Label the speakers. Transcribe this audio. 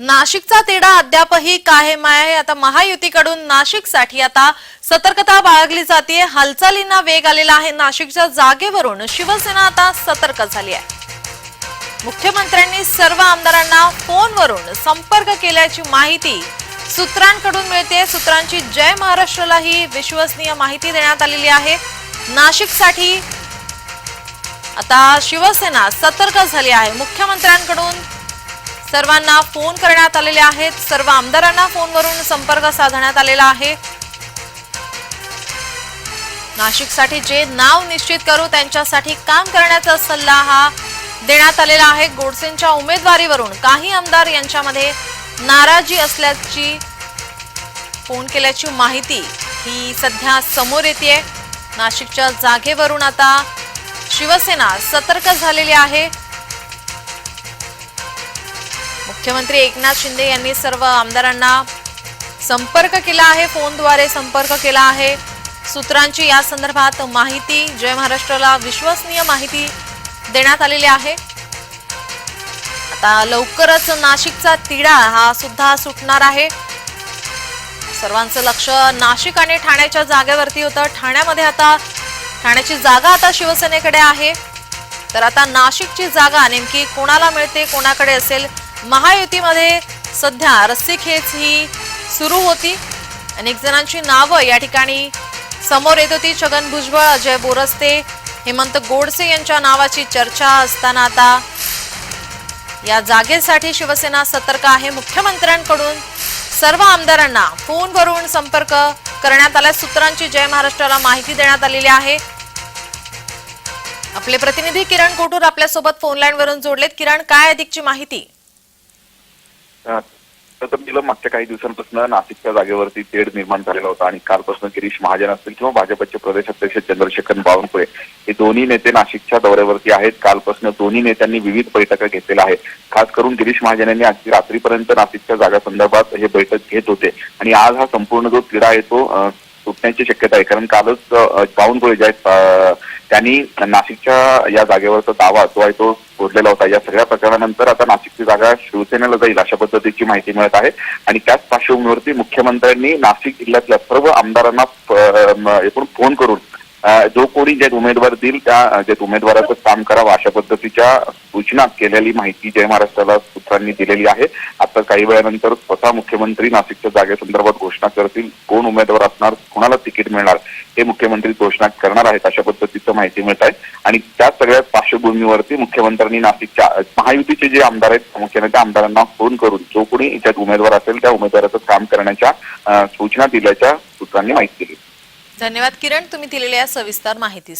Speaker 1: नाशिकचा तेढा अद्यापही कायम आहे. आता महायुतीकडून नाशिकसाठी आता सतर्कता बाळगली जाते हालचालींना वेग आलेला आहे. नाशिकच्या जागेवरून शिवसेना आता सतर्क झाली आहे. मुख्यमंत्र्यांनी सर्व आमदारांना फोनवरून संपर्क केल्याची माहिती सूत्रांकडून मिळते. सूत्रांची जय महाराष्ट्राला ही विश्वसनीय माहिती देण्यात आलेली आहे. नाशिकसाठी आता शिवसेना सतर्क झाली आहे. मुख्यमंत्र्यांकडून सर्वांना फोन करण्यात आलेले आहेत. सर्व आमदारांना फोनवरून संपर्क साधण्यात आलेला आहे. नाशिकसाठी जे नाव निश्चित करू त्यांच्यासाठी काम करण्याचा सल्ला हा देण्यात आलेला आहे. गोडसेंच्या उमेदवारीवरून काही आमदार यांच्यामध्ये नाराजी असल्याची फोन केल्याची माहिती ही सध्या समोर येते नाशिकच्या जागेवरून आता शिवसेना सतर्क झालेली आहे. मुख्यमंत्री एकनाथ शिंदे यांनी सर्व आमदारांना संपर्क केला आहे फोनद्वारे संपर्क केला आहे. सूत्रांची या संदर्भात माहिती जय महाराष्ट्राला विश्वसनीय माहिती देण्यात आलेली आहे. आता लवकरच नाशिकचा तिढा हा सुद्धा सुटणार आहे. सर्वांचं लक्ष नाशिक आणि ठाण्याच्या जागेवरती होतं. ठाण्यामध्ये आता ठाण्याची जागा आता शिवसेनेकडे आहे. तर आता नाशिकची जागा नेमकी कोणाला मिळते कोणाकडे असेल महायुतीमध्ये सध्या रस्सीखेच ही सुरू होती. अनेक जणांची नावं या ठिकाणी समोर येत होती. छगन भुजबळ अजय बोरस्ते हेमंत गोडसे यांच्या नावाची चर्चा असताना आता या जागेसाठी शिवसेना सतर्क आहे. मुख्यमंत्र्यांकडून सर्व आमदारांना फोनवरून संपर्क करण्यात आला. सूत्रांची जय महाराष्ट्राला माहिती देण्यात आलेली आहे. आपले प्रतिनिधी किरण कोटूर आपल्यासोबत फोन जोडलेत. किरण काय अधिकची माहिती?
Speaker 2: तर गेलं मागच्या काही दिवसांपासून नाशिकच्या जागेवरती तेढ निर्माण झालेला होता आणि कालपासून गिरीश महाजन असतील किंवा भाजपचे प्रदेश अध्यक्ष चंद्रशेखर बावनकुळे हे दोन्ही नेते नाशिकच्या दौऱ्यावरती आहेत. कालपासून दोन्ही नेत्यांनी विविध बैठका घेतलेल्या आहेत. खास करून गिरीश महाजन यांनी अगदी रात्रीपर्यंत नाशिकच्या जागा संदर्भात हे बैठक घेत होते. आणि आज हा संपूर्ण जो तिढा आहे तो सुटण्याची शक्यता आहे. कारण कालच बावनकुळे जे आहेत त्यांनी नाशिकच्या या जागेवरचा दावा जो आहे तो सोडलेला होता. या सगळ्या प्रकरणानंतर आता नाशिकची जागा शिवसेनेला जाईल अशा पद्धतीची माहिती मिळत आहे. आणि त्याच पार्श्वभूमीवरती मुख्यमंत्र्यांनी नाशिक जिल्ह्यातल्या सर्व आमदारांना एकूण फोन करून जो कोणी जे उमेदवार देईल त्या जे उमेदवाराचं काम करावं अशा पद्धतीच्या सूचना केलेली माहिती जय महाराष्ट्राला सूत्रांनी दिलेली आहे. आता काही वेळानंतर स्वतः मुख्यमंत्री नाशिकच्या जागेसंदर्भात घोषणा करतील. कोण उमेदवार असणार कोणाला तिकीट मिळणार हे मुख्यमंत्री घोषणा करणार आहेत अशा पद्धतीचं माहिती मिळत आहे. आणि त्या सगळ्या पार्श्वभूमीवरती मुख्यमंत्र्यांनी नाशिकच्या महायुतीचे जे आमदार आहेत प्रामुख्याने त्या आमदारांना फोन करून जो कोणी याच्यात उमेदवार असेल त्या उमेदवाराचं काम करण्याच्या सूचना दिल्याच्या सूत्रांनी माहिती दिली.
Speaker 1: धन्यवाद किरण तुम्ही दिलेल्या सविस्तर माहितीस.